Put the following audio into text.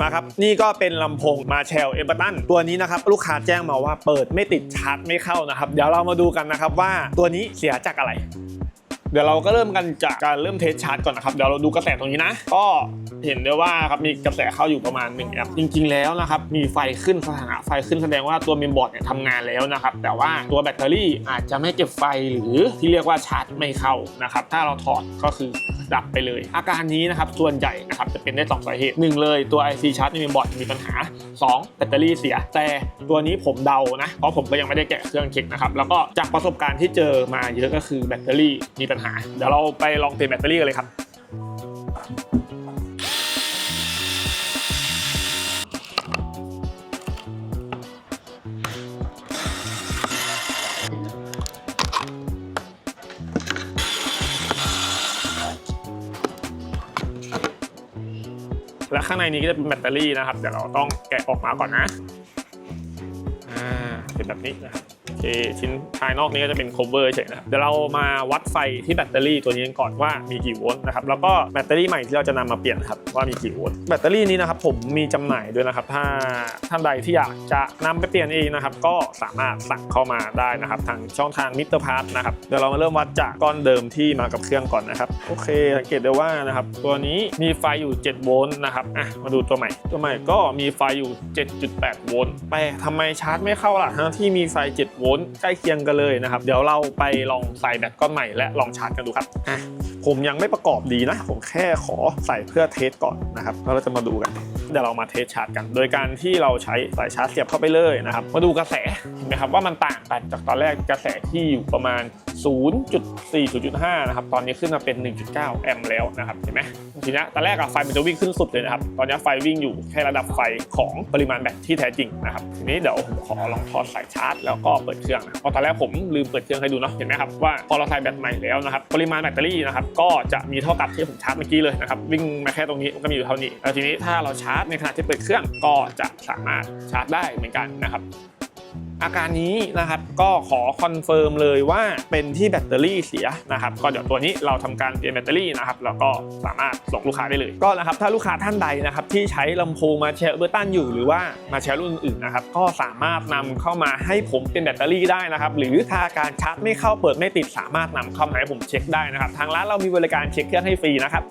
มาครับ นี่ก็เป็นลำโพงมาแชลเอเบอร์ตันตัวนี้นะครับ ลูกค้าแจ้งมาว่าเปิดไม่ติดชาร์จไม่เข้านะครับ เดี๋ยวเรามาดูกันนะครับว่าตัวนี้เสียจากอะไร เดี๋ยวเราก็เริ่มกันจากการเริ่มเทสชาร์จก่อนนะครับ เดี๋ยวเราดูกระแสตรงนี้นะ ก็เห็นได้ว่าครับมีกระแสเข้าอยู่ประมาณ1แอมป์จริง ๆ แล้วนะครับมีไฟขึ้นสถานะไฟขึ้นแสดงว่าตัวเมนบอร์ดเนี่ยทำงานแล้วนะครับ แต่ว่าตัวแบตเตอรี่อาจจะไม่เก็บไฟหรือที่เรียกว่าชาร์จไม่เข้านะครับ ถ้าเราถอดก็คือดับไปเลย อาการนี้นะครับส่วนใหญ่นะครับจะเป็นได้สองสาเหตุหนึ่งเลยตัว IC ชาร์จในเมนบอร์ดมีปัญหา 2 แบตเตอรี่เสีย แต่ตัวนี้ผมเดานะเพราะผมก็ยังไม่ได้แกะเครื่องเช็คนะครับแล้วก็จากประสบการณ์ที่เจอมาเยอะก็คือแบตเตอรี่มีปัญหา เดี๋ยวเราไปลองเปลี่ยนแบตเตอรี่กันเลยครับ และข้างในนี้ก็จะเป็นแบตเตอรี่นะครับ เดี๋ยวเราต้องแกะออกมาก่อนนะ อ่า เป็นแบบนี้นะครับโอเคชิ้นภายนอกนี้ก็จะเป็น cover เฉยนะครับเดี๋ยวเรามาวัดไฟที่แบตเตอรี่ตัวนี้กันก่อนว่ามีกี่โวลต์นะครับแล้วก็แบตเตอรี่ใหม่ที่เราจะนำมาเปลี่ยนครับว่ามีกี่โวลต์แบตเตอรี่นี้นะครับผมมีจำหน่ายด้วยนะครับ ถ้าท่านใดที่อยากจะนำไปเปลี่ยนเองนะครับก็สามารถสั่งเข้ามาได้นะครับทางช่องทางมิเตอร์พาร์ทนะครับเดี๋ยวเรามาเริ่มวัดจากก้อนเดิมที่มากับเครื่องก่อนนะครับโอเคสังเกตได้ว่านะครับตัวนี้มีไฟอยู่ 7 โวลต์นะครับอะมาดูตัวใหม่ ตัวใหม่ก็มีไฟอยู่ 7.8 โวลต์แต่ทำไมชาร์จไม่เข้าล่ะทั้งที่มีไฟ7โวลต์ใกล้เคียงกันเลยนะครับ เดี๋ยวเราไปลองใส่แบตก้อนใหม่และลองชาร์จกันดูครับอะผมยังไม่ประกอบดีนะ ผมแค่ขอใส่เพื่อเทสก่อนนะครับแล้วเราจะมาดูกัน เดี๋ยวเรามาเทสชาร์จกัน โดยการที่เราใช้สายชาร์จเสียบเข้าไปเลยนะครับ มาดูกระแสเห็นไหมครับว่ามันต่างกันจากตอนแรกกระแสที่อยู่ประมาณ 0.4 0.5นะครับ ตอนนี้ขึ้นมาเป็น 1.9 แอมป์แล้วนะครับ เห็นไหมทีนี้ตอนแรกอะไฟมันจะวิ่งขึ้นสุดเลยนะครับ ตอนนี้ไฟวิ่งอยู่แค่ระดับไฟของปริมาณแบตที่แท้จริงนะครับ ทีนี้เดี๋ยวผมขอลองถอดสายชาร์จ แล้วก็เปิดเครื่องนะพราะตอนแรกผมลืมเปิดเครื่องให้ดูเนาะ เห็นไหมครับว่าพอเราใส่แบตใหม่แล้วนะครับ ปริมาณแบตเตอรี่นะครับ ก็จะมีเท่ากับที่ผมชาร์จเมื่อกี้เลยนะครับ วิ่งมาแค่ตรงนี้ก็มีอยู่เท่านี้ แล้วทีนี้ถ้าเราชาร์จในขณะที่เปิดเครื่องก็จะสามารถชาร์จได้เหมือนกันนะครับ อาการนี้นะครับก็ขอคอนเฟิร์มเลยว่าเป็นที่แบตเตอรี่เสียนะครับก็เดี๋ยวตัวนี้เราทำการเปลี่ยนแบตเตอรี่นะครับแล้วก็สามารถส่งลูกค้าได้เลยก็นะครับถ้าลูกค้าท่านใดนะครับที่ใช้ลำโพงมาแชร์เบอร์ตันอยู่หรือว่ามาแชร์รุ่นอื่นนะครับก็สามารถนำเข้ามาให้ผมเป็นแบตเตอรี่ได้นะครับหรือถ้าการชาร์จไม่เข้าเปิดไม่ติดสามารถนำเข้ามาให้ผมเช็คได้นะครับทางร้านเรามีบริการเช็คเครื่องให้ฟรีนะครับ